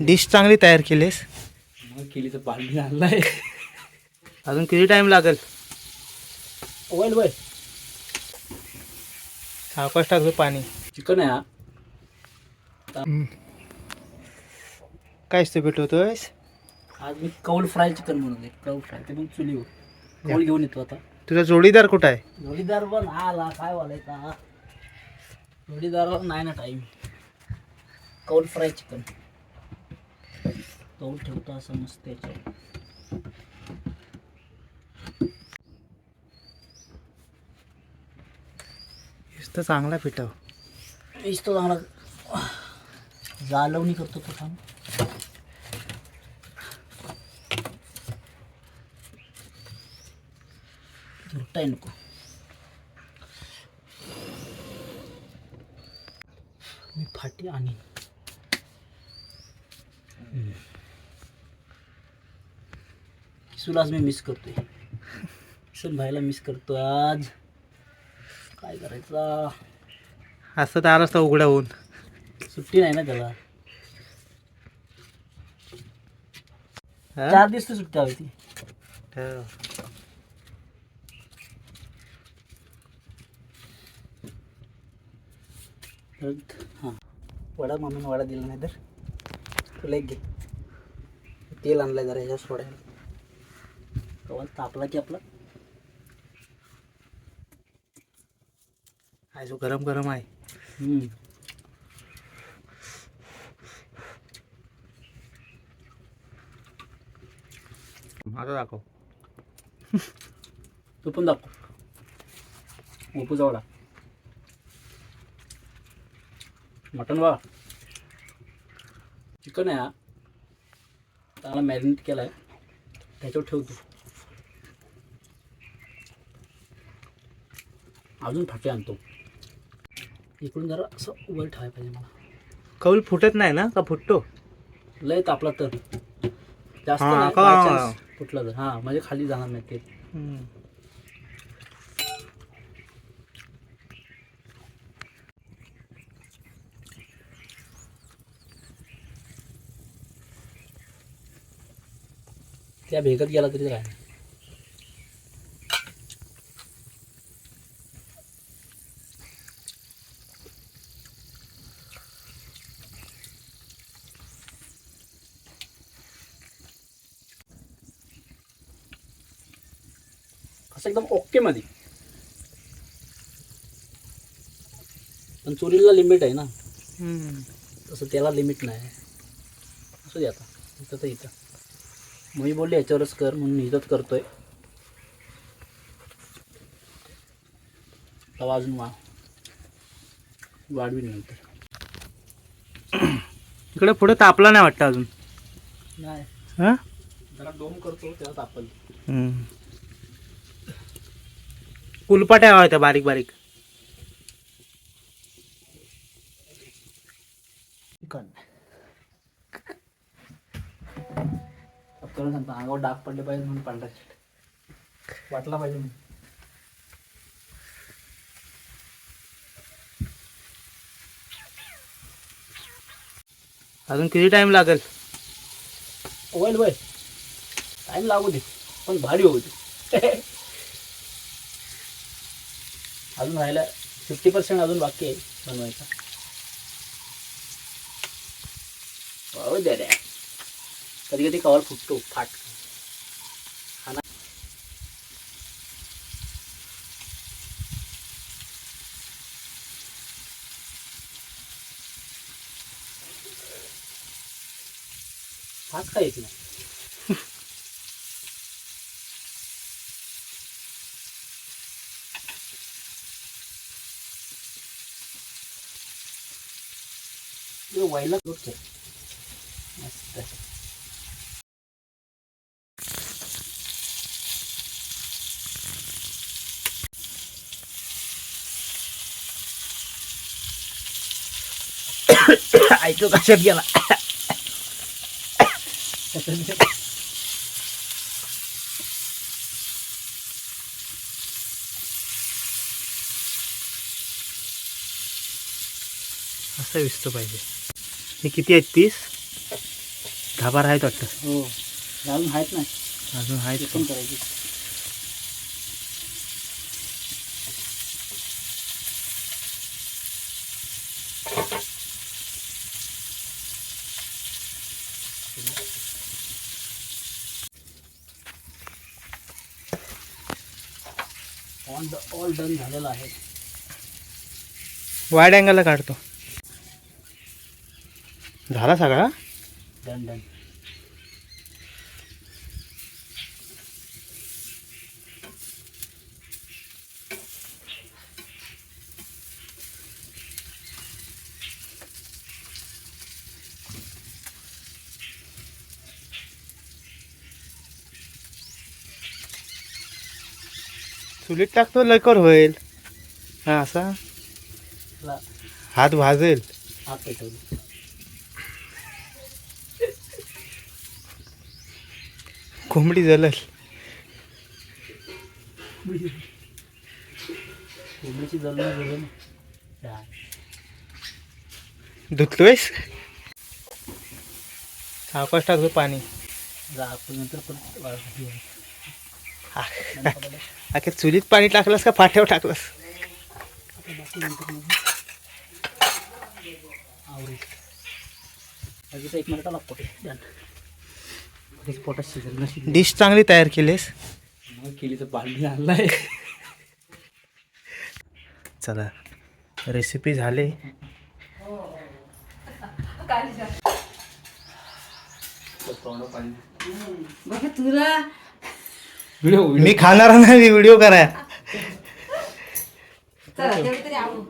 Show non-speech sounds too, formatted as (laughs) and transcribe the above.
Dish चांगली तयार केलीस? मग केली तर पाणी आणलाय. अजून किती टाइम लागेल? वैल वय सावकाश टाकतो पाणी. चिकन आहे हा. कायच ते भेटवतोयस आज मी कौल फ्राय चिकन बनवले कौल फ्राय ते पण चुलीवर. कौल घेऊन येतो आता. तुझा जोडीदार कुठं आहे? जोडीदार पण आला काय बोलायचा जोडीदार नाही ना टाईम कौल फ्राय चिकन. कौल ठेवतो असं मस्त तर चांगला पिठाव. मीच तो चांगला जालवणी करतो तो थांब. धुरटाय नको. मी फाटी आणि आज मी मिस करतोय. किसन भाईला मिस करतो आज. काय करायचा? असं तर आलाच तर उघडा होऊन सुट्टी नाही ना त्याला. हा? चार दिवस तर सुट्टी हवी ती. ठेव. परत हां. वडा मम्मीने वडा दिला नाही तर. तुला एक घे. तेल आणलंय जरा ह्याच्या सोडायला. कवा तापला की आपला? आहे जो गरम गरम आहे. आता दाखव. (laughs) तू पण दाखव. ओपूचा वडा मटन वा चिकन आहे हा. चांगला मॅरिनेट केला आहे त्याच्यावर ठेवतो अजून फाटे आणतो. इकडून जरा असं वर ठेवायला पाहिजे मला. कौल फुटत नाही ना? का फुटतो? लय तापला तर. जास्त हा, नाही, का? by chance फुटला तर. हां म्हणजे खाली जाणार नाही ते. त्या भेगत गेला तरी काय? नाही. असं एकदम ओके मध्ये. पण चोरीला लिमिट आहे ना. तसं त्याला लिमिट नाही. असू दे आता. इथं तर इथं. मग मी बोलले याच्यावरच कर म्हणून इथंच करतोय. तवा अजून वा वाढवीन नंतर. इकडे पुढे तापला नाही वाटतं अजून. नाही. हा? जरा डोम करतो तेव्हा तापल. कुलपाट्या हव्या त्या बारीक. बारीक सांगतो अंगावर डाग पडले पाहिजे म्हणून पांढरा shirt. वाटला पाहिजे. अजून किती टाइम लागेल? होईल होईल टाईम लागू दे पण भारी होऊ दे. (laughs) अजून राहिला फिफ्टी पर्सेंट अजून बाकी आहे बनवायचा. हो द्या रे कधी कधी कवर फुटतो फाट. खाना हाच काय येत नाही? व्हायला खूप छान. मस्त. ऐकू कशात गेला? असा विसतो पाहिजे. हे किती आहेत? तीस? धाबार आहेत वाटतं. हो. घालून आहेत ना अजून ते आहेत पण करायची. ऑन ऑल डन झालेला आहे. वाईड अँगलला काढतो. झाला सगळा? डन डन चुलीत टाकतो लवकर होईल. हा असा? हात भाजेल. आत पेटवली कोंबडी जलल. कोंबडीची. धुतलोयस? सावकाश टाकतो पाणी. नंतर परत चुलीत पाणी टाकलंस का फाट्यावर टाकलंस? एक मिनिट लागतो पोटात शिजेल डिश चांगली तयार केलीस? मग केली तर बांधली आणलाय. चला. रेसिपी झाली. बघा तुला. व्हिडिओ मी खाणार नाही व्हिडिओ कराय चला तेवढं तरी आवडू